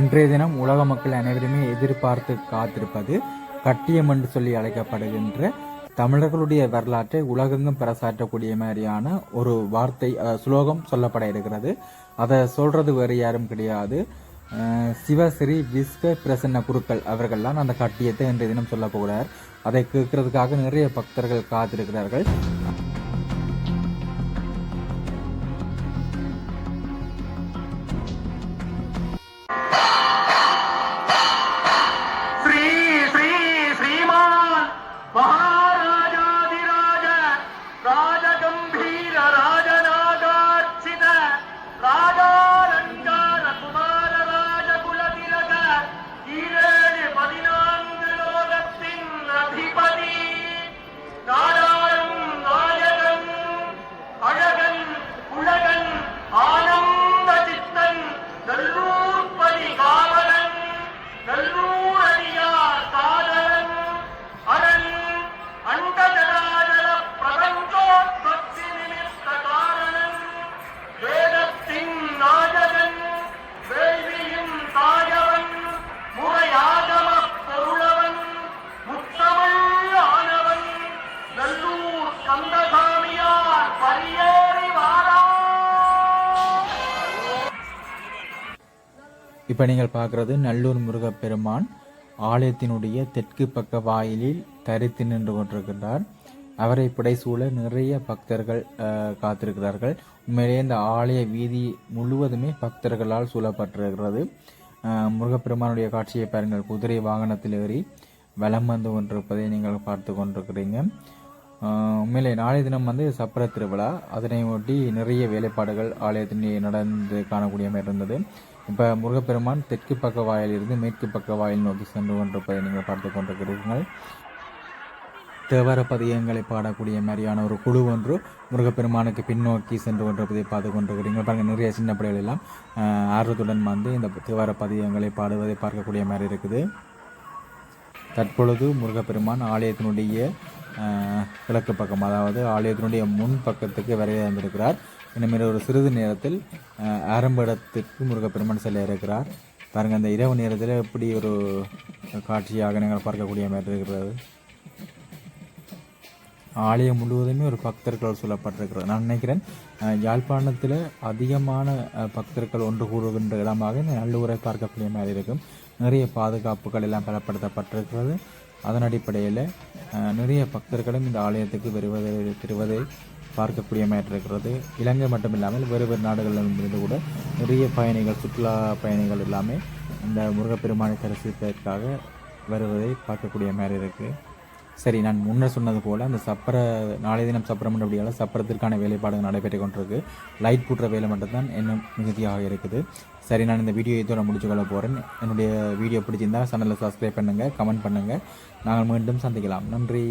இன்றைய தினம் உலக மக்கள் அனைவருமே எதிர்பார்த்து காத்திருப்பது கட்டியம் என்று சொல்லி அழைக்கப்படுகின்ற தமிழர்களுடைய வரலாற்றை உலகெங்கும் பிரசாற்றக்கூடிய மாதிரியான ஒரு வார்த்தை சுலோகம் சொல்லப்பட இருக்கிறது. அதை சொல்றது வேறு யாரும் கிடையாது. சிவஸ்ரீ விஸ்வ பிரசன்ன குருக்கள் அவர்கள்லாம் அந்த கட்டியத்தை இன்றைய தினம் சொல்ல போகிறார். அதை கேட்கறதுக்காக நிறைய பக்தர்கள் காத்திருக்கிறார்கள். இப்போ நீங்கள் பார்க்குறது நல்லூர் முருகப்பெருமான் ஆலயத்தினுடைய தெற்கு பக்க வாயிலில் தரித்து நின்று கொண்டிருக்கின்றார். அவரை புடைசூழ நிறைய பக்தர்கள் காத்திருக்கிறார்கள். உண்மையிலேயே இந்த ஆலய வீதி முழுவதுமே பக்தர்களால் சூழப்பட்டிருக்கிறது. முருகப்பெருமானுடைய காட்சியை பாருங்கள். குதிரை வாகனத்தில் ஏறி வலம் வந்து கொண்டிருப்பதை நீங்கள் பார்த்து கொண்டிருக்கிறீங்க. உண்மையிலே நாளைய தினம் வந்து சப்பர திருவிழா. அதனை ஒட்டி நிறைய வேலைப்பாடுகள் ஆலயத்தின் நடந்து காணக்கூடிய மாதிரி இருந்தது. இப்போ முருகப்பெருமான் தெற்கு பக்க வாயிலிருந்து மேற்கு பக்க வாயில் நோக்கி சென்று கொண்டிருப்பதை நீங்கள் பார்த்து கொண்டிருக்கிறீர்கள். தேவார பதியங்களை பாடக்கூடிய மாதிரியான ஒரு குழு ஒன்று முருகப்பெருமானுக்கு பின்னோக்கி சென்று கொண்டிருப்பதை பார்த்து கொண்டிருக்கிறீங்க பாருங்கள் நிறைய சின்ன பிள்ளைகள் எல்லாம் ஆர்வத்துடன் வந்து இந்த தேவார பதியங்களை பாடுவதை பார்க்கக்கூடிய மாதிரி இருக்குது. தற்பொழுது முருகப்பெருமான் ஆலயத்தினுடைய கிழக்கு பக்கம் அதாவது ஆலயத்தினுடைய முன் பக்கத்துக்கு விரைய வந்திருக்கிறார் இனிமேல் ஒரு சிறிது நேரத்தில் ஆஹ், ஆரம்ப இடத்திற்கு முருகப்பெருமான் செல்ல இருக்கிறார். பாருங்க அந்த இரவு நேரத்தில் எப்படி ஒரு காட்சியாக நீங்கள் பார்க்கக்கூடிய மாதிரி இருக்கிறது. ஆலயம் முழுவதுமே ஒரு பக்தர்கள் சொல்லப்பட்டிருக்கிறது நான் நினைக்கிறேன் யாழ்ப்பாணத்தில் அதிகமான பக்தர்கள் ஒன்று கூடுகின்ற இடமாக இந்த நல்லூரை பார்க்கக்கூடிய மாதிரி இருக்கும். நிறைய பாதுகாப்புகள் எல்லாம் பலப்படுத்தப்பட்டிருக்கிறது. அதன் அடிப்படையில் நிறைய பக்தர்களும் இந்த ஆலயத்துக்கு வருவதை திருவதை பார்க்கக்கூடிய மாதிரி இருக்கிறது. இலங்கை மட்டும் இல்லாமல் வேறு வேறு நாடுகளில் இருந்து கூட நிறைய பயணிகள் சுற்றுலா பயணிகள் எல்லாமே இந்த முருகப்பெருமானை தரிசிப்பதற்காக வருவதை பார்க்கக்கூடிய மாதிரி இருக்குது சரி நான் முன்னர் சொன்னது போல் அந்த சப்பர நாளைய தினம் சப்பரம் அப்படியால் சப்பரத்திற்கான வேலைப்பாடுகள் நடைபெற்று கொண்டிருக்கு. லைட் பூட்டுற வேலை மட்டும்தான் இன்னும் மிகுதியாக இருக்குது. சரி நான் இந்த வீடியோ இதோட முடிச்சு கொள்ள போகிறேன் என்னுடைய வீடியோ பிடிச்சிருந்தா சேனலை சப்ஸ்கிரைப் பண்ணுங்கள் கமெண்ட் பண்ணுங்கள் நாங்கள் மீண்டும் சந்திக்கலாம். நன்றி.